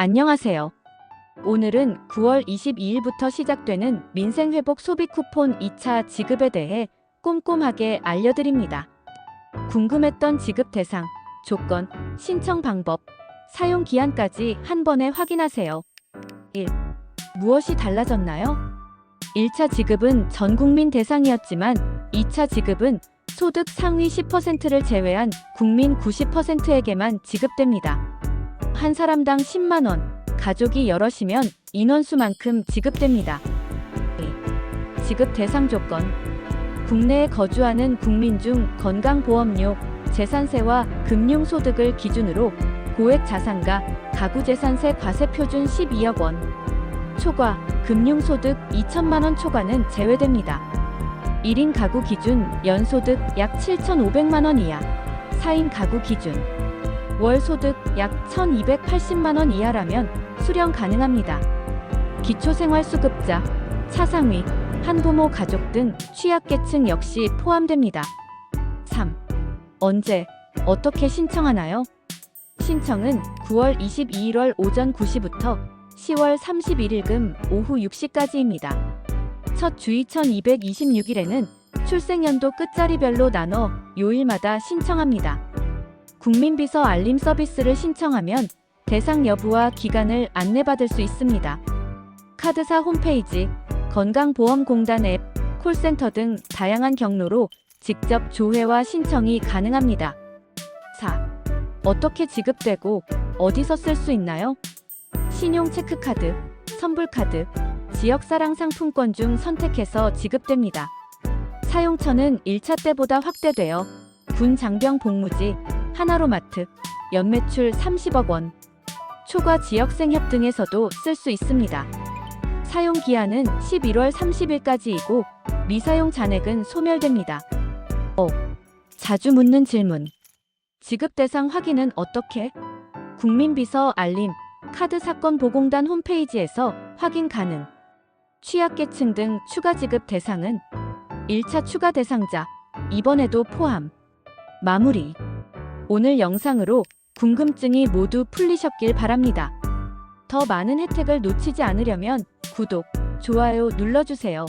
안녕하세요. 오늘은 9월 22일부터 시작되는 민생회복 소비 쿠폰 2차 지급에 대해 꼼꼼하게 알려드립니다. 궁금했던 지급 대상, 조건, 신청 방법, 사용 기한까지 한 번에 확인하세요. 1. 무엇이 달라졌나요? 1차 지급은 전 국민 대상이었지만 2차 지급은 소득 상위 10%를 제외한 국민 90%에게만 지급됩니다. 한 사람당 10만 원, 가족이 여럿이면 인원수만큼 지급됩니다. 네. 지급 대상 조건 국내에 거주하는 국민 중 건강보험료, 재산세와 금융소득을 기준으로 고액 자산가 가구재산세 과세표준 12억 원, 초과 금융소득 2천만 원 초과는 제외됩니다. 1인 가구 기준 연소득 약 7,500만 원 이하, 4인 가구 기준 월 소득 약 1,280만 원 이하라면 수령 가능합니다. 기초생활수급자, 차상위, 한부모 가족 등 취약계층 역시 포함됩니다. 3. 언제, 어떻게 신청하나요? 신청은 9월 22일 오전 9시부터 10월 31일금 오후 6시까지입니다. 첫 주의 1226일에는 출생연도 끝자리별로 나눠 요일마다 신청합니다. 국민비서 알림 서비스를 신청하면 대상 여부와 기간을 안내받을 수 있습니다. 카드사 홈페이지, 건강보험공단 앱, 콜센터 등 다양한 경로로 직접 조회와 신청이 가능합니다. 4. 어떻게 지급되고 어디서 쓸 수 있나요? 신용 체크카드, 선불카드, 지역사랑 상품권 중 선택해서 지급됩니다. 사용처는 1차 때보다 확대되어 군 장병 복무지, 하나로마트, 연매출 30억 원, 초과 지역생 협 등에서도 쓸 수 있습니다. 사용 기한은 11월 30일까지이고 미사용 잔액은 소멸됩니다. 어, 자주 묻는 질문. 지급 대상 확인은 어떻게? 국민비서 알림, 카드 사건 보공단 홈페이지에서 확인 가능. 취약계층 등 추가 지급 대상은 1차 추가 대상자, 이번에도 포함. 마무리. 오늘 영상으로 궁금증이 모두 풀리셨길 바랍니다. 더 많은 혜택을 놓치지 않으려면 구독, 좋아요 눌러주세요.